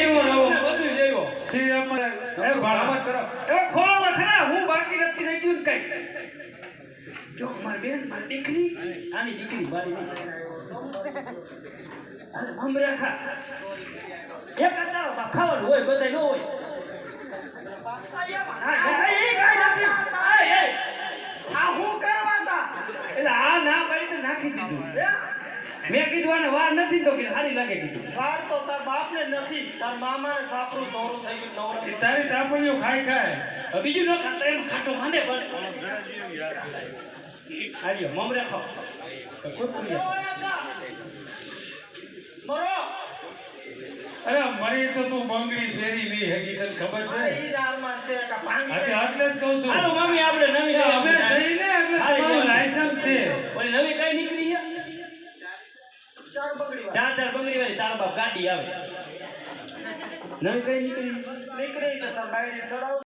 જીવો હું બાકી એટલે આ ના પાડી તો નાખી દીધું. મેં કીધું આને વાર નથી તો કે સારી લાગે કીધું. વાર તો નથી. તાર મામાને સાપરું દોરું થઈ ગયું એ તારી ટાપણીઓ ખાઈ ખાય. બીજું ન ખાતા એમ ખાટો માંડે પણ. આવ્યો મમ આપો. મરો. અરે મરી તો તું બંગડી ફેરી નહીં હકીકત તને ખબર છે. એટલે જ કહું છું. હાલો મમ્મી આપણે નવી અમે આપી. જઈને એટલે તમારું લાયસન્સ છે. ઓલી નવી કઈ નીકળી છે? ચાર બગડી વાળી. ચાર ચાર બંગડી વાળી તારા બાપ ગાડી આવે. નવી કઈ નીકળી? નીકળી? તાર બાયડી ચડાવ.